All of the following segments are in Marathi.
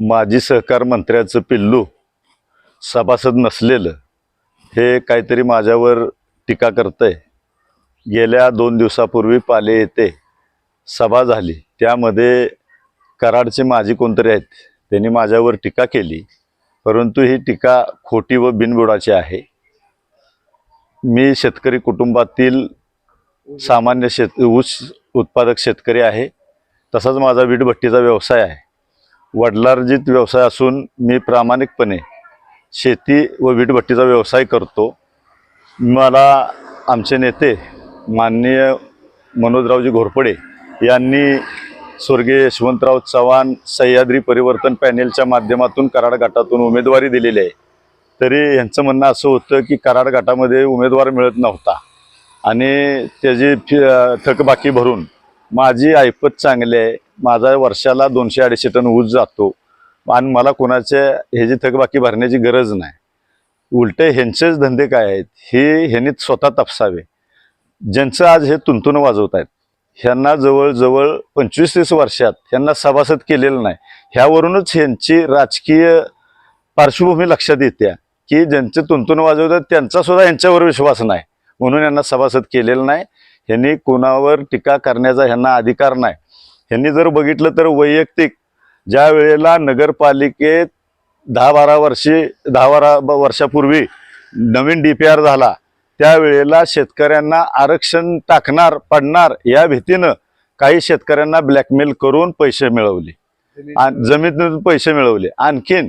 माजी सहकार मंत्र्याचं पिल्लू सभासद नसलेलं हे काहीतरी माझ्यावर टीका करतंय. गेल्या दोन दिवसापूर्वी पाले येथे सभा झाली. त्यामध्ये कराडचे माजी कोणतरी आहेत त्यांनी माझ्यावर टीका केली. परंतु ही टीका खोटी व बिनबुडाची आहे. मी शेतकरी कुटुंबातील सामान्य शेत ऊस उत्पादक शेतकरी आहे. तसाच माझा वीटभट्टीचा व्यवसाय आहे. वडिलार्जित व्यवसाय असून मी प्रामाणिकपणे शेती व वीटभट्टीचा व्यवसाय करतो. मला आमचे नेते माननीय मनोजरावजी घोरपडे यांनी स्वर्गीय यशवंतराव चव्हाण सह्याद्री परिवर्तन पॅनेलच्या माध्यमातून कराड गटातून उमेदवारी दिलेली आहे. तरी यांचं म्हणणं असं होतं की कराड गटामध्ये उमेदवार मिळत नव्हता. आणि त्याची फी थकबाकी भरून माझी ऐपत चांगली आहे. माझा वर्षाला दोनशे अडीचशे टन ऊस जातो आणि मला कोणाच्या ह्याची थकबाकी भरण्याची गरज नाही. उलटे ह्यांचेच धंदे काय आहेत हे ह्यांनी स्वतः तपसावे. ज्यांचं आज हे तुंतून वाजवत आहेत ह्यांना जवळजवळ पंचवीस तीस वर्षात ह्यांना सभासद केलेलं नाही. ह्यावरूनच ह्यांची राजकीय पार्श्वभूमी लक्षात येते की ज्यांचे तुंतून वाजवतात त्यांचा सुद्धा ह्यांच्यावर विश्वास नाही. म्हणून यांना सभासद केलेलं नाही. ह्यांनी कोणावर टीका करण्याचा ह्यांना अधिकार नाही. ह्यांनी जर बघितलं तर वैयक्तिक ज्या वेळेला नगरपालिकेत दहा बारा वर्षी दहा बारा वर्षापूर्वी नवीन डी पी आर झाला त्यावेळेला शेतकऱ्यांना आरक्षण टाकणार पडणार या भीतीनं काही शेतकऱ्यांना ब्लॅकमेल करून पैसे मिळवले. जमिनीतून पैसे मिळवले. आणखीन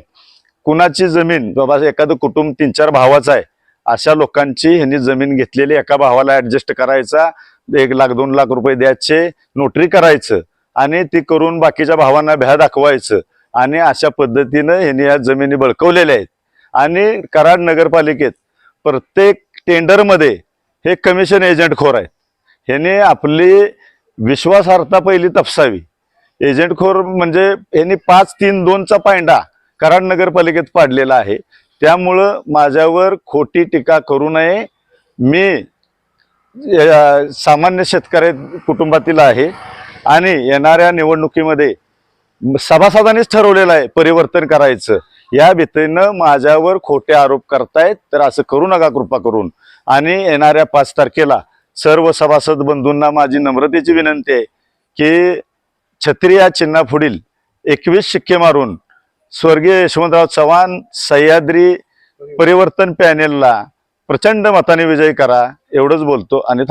कुणाची जमीन बाबा एखादं कुटुंब तीन चार भावाचं आहे अशा लोकांची ह्यांनी जमीन घेतलेली एका भावाला ऍडजस्ट करायचा एक लाख दोन लाख रुपये द्यायचे नोटरी करायचं. आणि ती करून बाकीच्या भावांना भ्या दाखवायचं. आणि अशा पद्धतीनं ह्यांनी या जमिनी बळकवलेल्या आहेत. आणि कराड नगरपालिकेत प्रत्येक टेंडरमध्ये हे कमिशन एजंट खोर आहेत. ह्याने आपली विश्वासार्हता पहिली तपसावी. एजंट खोर म्हणजे यांनी पाच तीन दोनचा पायंडा कराड नगरपालिकेत पाडलेला आहे. त्यामुळं माझ्यावर खोटी टीका करू नये. मी सामान्य शेतकरी कुटुंबातील आहे. आणि येणाऱ्या निवडणुकीमध्ये सभासदांनीच ठरवलेलं आहे परिवर्तन करायचं. या भीतीनं माझ्यावर खोटे आरोप करतायत तर असं करू नका कृपा करून. आणि येणाऱ्या पाच तारखेला सर्व सभासद बंधूंना माझी नम्रतेची विनंती आहे की छत्री या चिन्हापुढील एकवीस शिक्के मारून स्वर्गीय यशवंतराव चव्हाण सह्याद्री परिवर्तन पॅनेलला प्रचंड मताने विजय करा एवढंच बोलतो. आणि